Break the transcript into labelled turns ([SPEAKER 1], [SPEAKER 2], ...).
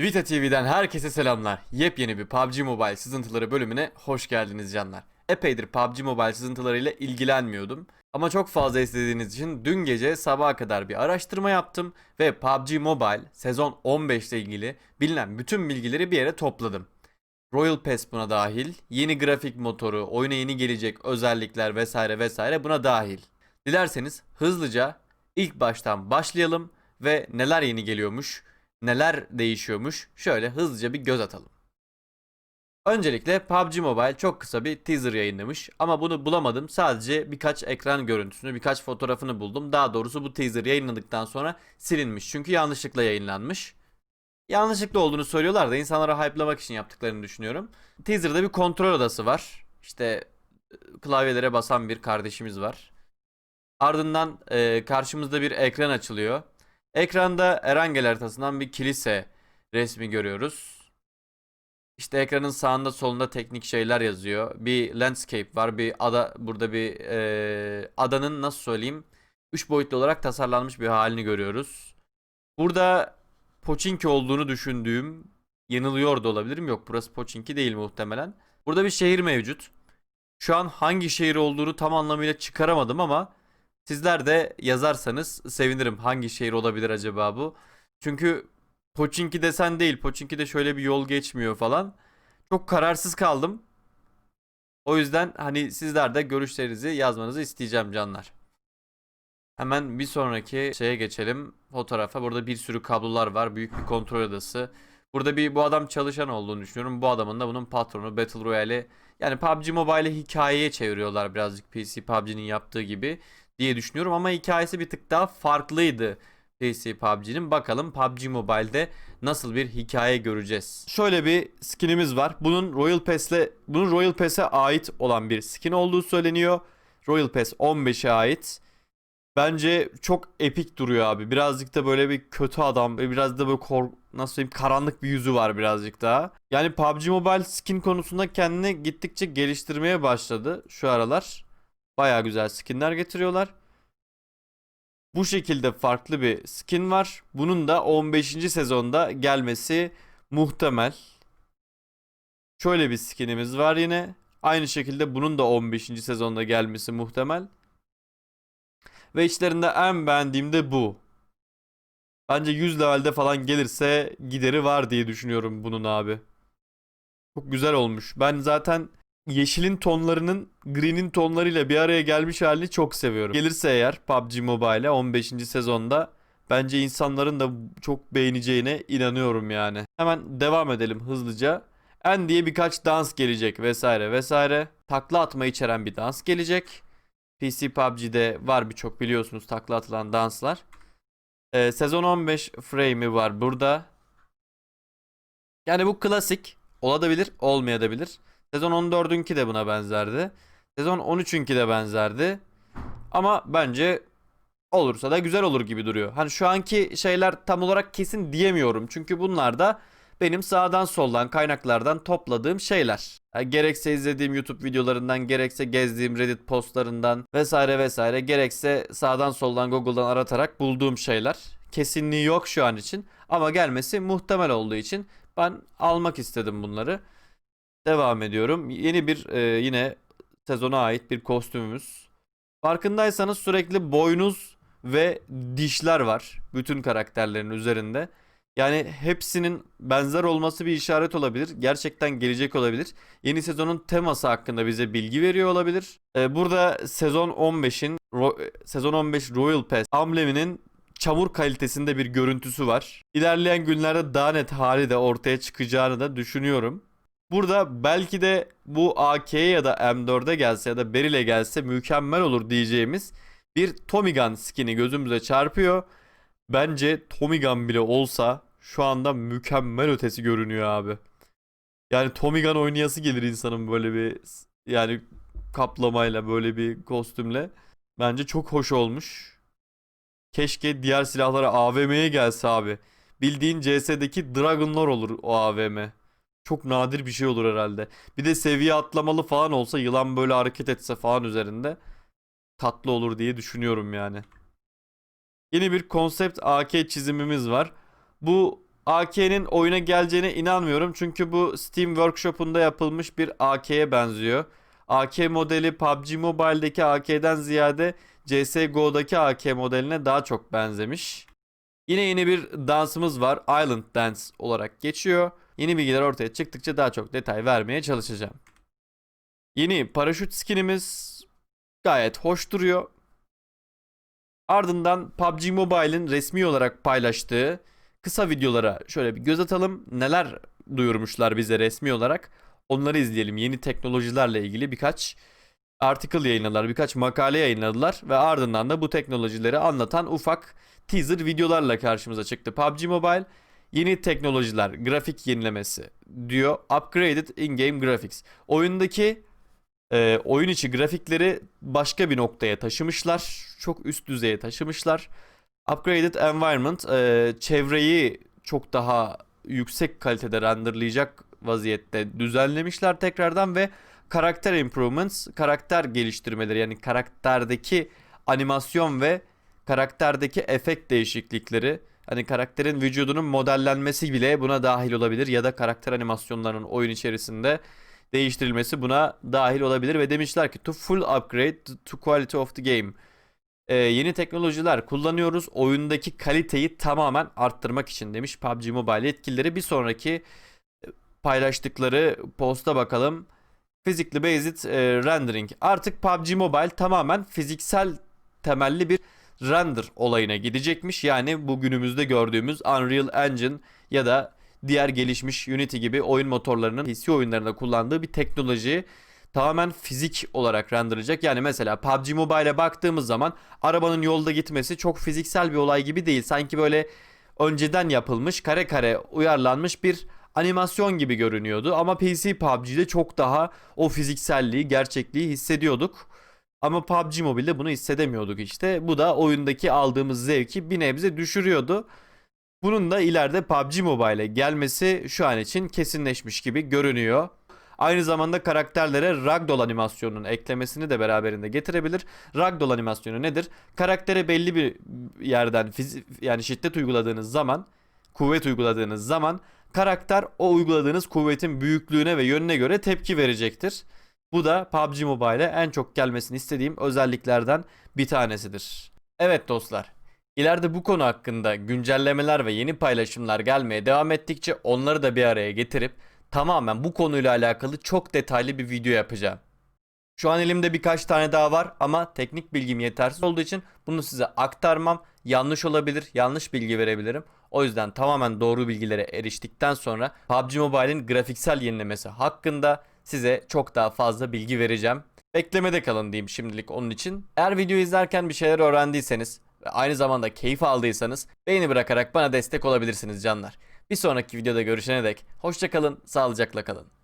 [SPEAKER 1] Vita TV'den herkese selamlar. Yepyeni bir PUBG Mobile sızıntıları bölümüne hoş geldiniz canlar. Epeydir PUBG Mobile sızıntılarıyla ilgilenmiyordum. Ama çok fazla istediğiniz için dün gece sabaha kadar bir araştırma yaptım ve PUBG Mobile sezon 15 ile ilgili bilinen bütün bilgileri bir yere topladım. Royal Pass buna dahil, yeni grafik motoru, oyuna yeni gelecek özellikler vesaire vesaire buna dahil. Dilerseniz hızlıca ilk baştan başlayalım ve neler yeni geliyormuş, neler değişiyormuş şöyle hızlıca bir göz atalım. Öncelikle PUBG Mobile çok kısa bir teaser yayınlamış ama bunu bulamadım. Sadece birkaç ekran görüntüsünü, birkaç fotoğrafını buldum. Daha doğrusu bu teaser yayınladıktan sonra silinmiş. Çünkü yanlışlıkla yayınlanmış. Yanlışlıkla olduğunu söylüyorlar da insanlara hype'lamak için yaptıklarını düşünüyorum. Teaser'da bir kontrol odası var. İşte e, klavyelere basan bir kardeşimiz var. Ardından e, karşımızda bir ekran açılıyor. Ekranda Erangel haritasından bir kilise resmi görüyoruz. İşte ekranın sağında solunda teknik şeyler yazıyor. Bir landscape var. Bir ada burada bir e, adanın nasıl söyleyeyim 3 boyutlu olarak tasarlanmış bir halini görüyoruz. Burada Pochinki olduğunu düşündüğüm yanılıyor da olabilirim. Yok burası Pochinki değil muhtemelen. Burada bir şehir mevcut. Şu an hangi şehir olduğunu tam anlamıyla çıkaramadım ama sizler de yazarsanız sevinirim. Hangi şehir olabilir acaba bu? Çünkü Pochinki desen değil. Pochinki'de şöyle bir yol geçmiyor falan. Çok kararsız kaldım. O yüzden hani sizler de görüşlerinizi yazmanızı isteyeceğim canlar. Hemen bir sonraki şeye geçelim. Fotoğrafa. Burada bir sürü kablolar var. Büyük bir kontrol odası. Burada bir bu adam çalışan olduğunu düşünüyorum. Bu adamın da bunun patronu Battle Royale'i yani PUBG Mobile'i hikayeye çeviriyorlar birazcık PC PUBG'nin yaptığı gibi diye düşünüyorum ama hikayesi bir tık daha farklıydı PC PUBG'nin. Bakalım PUBG Mobile'de nasıl bir hikaye göreceğiz. Şöyle bir skinimiz var. Bunun Royal Pass'le bunun Royal Pass'e ait olan bir skin olduğu söyleniyor. Royal Pass 15'e ait. Bence çok epik duruyor abi. Birazcık da böyle bir kötü adam biraz da böyle kork nasıl diyeyim karanlık bir yüzü var birazcık daha. Yani PUBG Mobile skin konusunda kendini gittikçe geliştirmeye başladı şu aralar. Baya güzel skinler getiriyorlar. Bu şekilde farklı bir skin var. Bunun da 15. sezonda gelmesi muhtemel. Şöyle bir skinimiz var yine. Aynı şekilde bunun da 15. sezonda gelmesi muhtemel. Ve içlerinde en beğendiğim de bu. Bence 100 levelde falan gelirse gideri var diye düşünüyorum bunun abi. Çok güzel olmuş. Ben zaten yeşilin tonlarının green'in tonlarıyla bir araya gelmiş halini çok seviyorum. Gelirse eğer PUBG Mobile'e 15. sezonda bence insanların da çok beğeneceğine inanıyorum yani. Hemen devam edelim hızlıca. En diye birkaç dans gelecek vesaire vesaire. Takla atma içeren bir dans gelecek. PC PUBG'de var birçok biliyorsunuz takla atılan danslar. Ee, sezon 15 frame'i var burada. Yani bu klasik. Olabilir, olmayabilir. Sezon 14'ünki de buna benzerdi. Sezon 13'ünki de benzerdi. Ama bence olursa da güzel olur gibi duruyor. Hani şu anki şeyler tam olarak kesin diyemiyorum. Çünkü bunlar da benim sağdan soldan kaynaklardan topladığım şeyler. Yani gerekse izlediğim YouTube videolarından, gerekse gezdiğim Reddit postlarından vesaire vesaire, gerekse sağdan soldan Google'dan aratarak bulduğum şeyler. Kesinliği yok şu an için ama gelmesi muhtemel olduğu için ben almak istedim bunları. Devam ediyorum. Yeni bir e, yine sezona ait bir kostümümüz. Farkındaysanız sürekli boynuz ve dişler var bütün karakterlerin üzerinde. Yani hepsinin benzer olması bir işaret olabilir. Gerçekten gelecek olabilir. Yeni sezonun teması hakkında bize bilgi veriyor olabilir. Ee, burada sezon 15'in Ro- sezon 15 Royal Pass ambleminin çamur kalitesinde bir görüntüsü var. İlerleyen günlerde daha net hali de ortaya çıkacağını da düşünüyorum. Burada belki de bu AK'ye ya da M4'e gelse ya da Beryl'e gelse mükemmel olur diyeceğimiz bir Tommy Gun skin'i gözümüze çarpıyor. Bence Tommy Gun bile olsa şu anda mükemmel ötesi görünüyor abi. Yani Tommy Gun oynayası gelir insanın böyle bir yani kaplamayla böyle bir kostümle. Bence çok hoş olmuş. Keşke diğer silahlara AVM'ye gelse abi. Bildiğin CS'deki Dragon Lore olur o AVM. Çok nadir bir şey olur herhalde. Bir de seviye atlamalı falan olsa yılan böyle hareket etse falan üzerinde tatlı olur diye düşünüyorum yani. Yeni bir konsept AK çizimimiz var. Bu AK'nin oyuna geleceğine inanmıyorum. Çünkü bu Steam Workshop'unda yapılmış bir AK'ye benziyor. AK modeli PUBG Mobile'deki AK'den ziyade CSGO'daki AK modeline daha çok benzemiş. Yine yeni bir dansımız var. Island Dance olarak geçiyor. Yeni bilgiler ortaya çıktıkça daha çok detay vermeye çalışacağım. Yeni paraşüt skinimiz gayet hoş duruyor. Ardından PUBG Mobile'in resmi olarak paylaştığı kısa videolara şöyle bir göz atalım. Neler duyurmuşlar bize resmi olarak. Onları izleyelim. Yeni teknolojilerle ilgili birkaç article yayınladılar, birkaç makale yayınladılar ve ardından da bu teknolojileri anlatan ufak teaser videolarla karşımıza çıktı. PUBG Mobile yeni teknolojiler, grafik yenilemesi diyor. Upgraded in-game graphics. Oyundaki e, oyun içi grafikleri başka bir noktaya taşımışlar. Çok üst düzeye taşımışlar. Upgraded environment e, çevreyi çok daha yüksek kalitede renderlayacak vaziyette düzenlemişler tekrardan ve karakter improvements, karakter geliştirmeleri yani karakterdeki animasyon ve karakterdeki efekt değişiklikleri hani karakterin vücudunun modellenmesi bile buna dahil olabilir ya da karakter animasyonlarının oyun içerisinde değiştirilmesi buna dahil olabilir ve demişler ki to full upgrade to quality of the game. Ee, yeni teknolojiler kullanıyoruz oyundaki kaliteyi tamamen arttırmak için demiş PUBG Mobile yetkilileri. Bir sonraki paylaştıkları posta bakalım. Physically Based e, Rendering. Artık PUBG Mobile tamamen fiziksel temelli bir render olayına gidecekmiş. Yani bugünümüzde gördüğümüz Unreal Engine ya da diğer gelişmiş Unity gibi oyun motorlarının PC oyunlarında kullandığı bir teknoloji tamamen fizik olarak renderlayacak. Yani mesela PUBG Mobile'e baktığımız zaman arabanın yolda gitmesi çok fiziksel bir olay gibi değil. Sanki böyle önceden yapılmış kare kare uyarlanmış bir animasyon gibi görünüyordu. Ama PC PUBG'de çok daha o fizikselliği, gerçekliği hissediyorduk. Ama PUBG Mobile'de bunu hissedemiyorduk işte. Bu da oyundaki aldığımız zevki bir nebze düşürüyordu. Bunun da ileride PUBG Mobile'e gelmesi şu an için kesinleşmiş gibi görünüyor. Aynı zamanda karakterlere ragdoll animasyonunun eklemesini de beraberinde getirebilir. Ragdoll animasyonu nedir? Karaktere belli bir yerden yani şiddet uyguladığınız zaman, kuvvet uyguladığınız zaman karakter o uyguladığınız kuvvetin büyüklüğüne ve yönüne göre tepki verecektir. Bu da PUBG Mobile'e en çok gelmesini istediğim özelliklerden bir tanesidir. Evet dostlar, ileride bu konu hakkında güncellemeler ve yeni paylaşımlar gelmeye devam ettikçe onları da bir araya getirip tamamen bu konuyla alakalı çok detaylı bir video yapacağım. Şu an elimde birkaç tane daha var ama teknik bilgim yetersiz olduğu için bunu size aktarmam yanlış olabilir, yanlış bilgi verebilirim. O yüzden tamamen doğru bilgilere eriştikten sonra PUBG Mobile'in grafiksel yenilemesi hakkında size çok daha fazla bilgi vereceğim. Beklemede kalın diyeyim şimdilik onun için. Eğer videoyu izlerken bir şeyler öğrendiyseniz ve aynı zamanda keyif aldıysanız beğeni bırakarak bana destek olabilirsiniz canlar. Bir sonraki videoda görüşene dek hoşça kalın, sağlıcakla kalın.